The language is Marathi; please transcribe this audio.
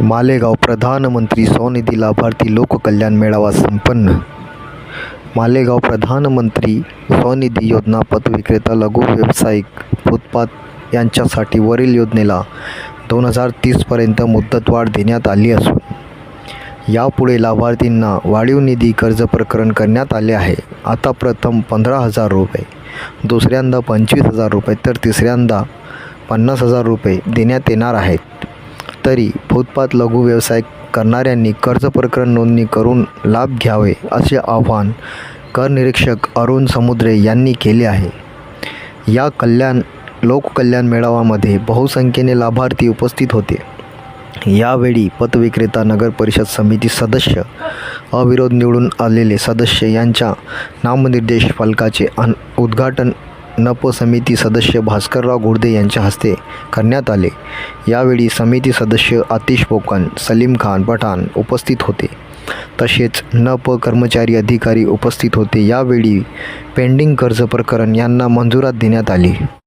मालेगाव प्रधानमंत्री स्वनिधी लाभार्थी लोककल्याण मेळावा संपन्न. मालेगाव प्रधानमंत्री स्वनिधी योजना पतविक्रेता लघु व्यावसायिक फुटपाथ यांच्यासाठी वरील योजनेला दोन हजार तीसपर्यंत मुदतवाढ देण्यात आली असून यापुढे लाभार्थींना वाढीव निधी कर्ज प्रकरण करण्यात आले आहे. आता प्रथम पंधरा हजार रुपये दुसऱ्यांदा पंचवीस हजार रुपये तर तिसऱ्यांदा पन्नास हजार रुपये देण्यात येणार आहेत. तरी फुटपाथ लघु व्यवसाय करणाऱ्यांनी कर्ज प्रकरण नोंदणी करून लाभ घ्यावे असे आवाहन कर निरीक्षक अरुण समुद्रे यांनी केले आहे. या कल्याण लोककल्याण मेळाव्यामध्ये बहुसंख्येने लाभार्थी उपस्थित होते. यावेळी पतविक्रेता नगर परिषद समिती सदस्य अविरोध निवडून आलेले सदस्य यांच्या नामनिर्देश फलकाचे अन उद्घाटन नप समिती सदस्य भास्करराव गुर्दे यांच्या हस्ते करण्यात आले. यावेळी समिती सदस्य आतिश पोकन सलीम खान पठाण उपस्थित होते. तसेच नप कर्मचारी अधिकारी उपस्थित होते. यावेळी पेंडिंग कर्ज प्रकरण यांना मंजुरात देण्यात आली.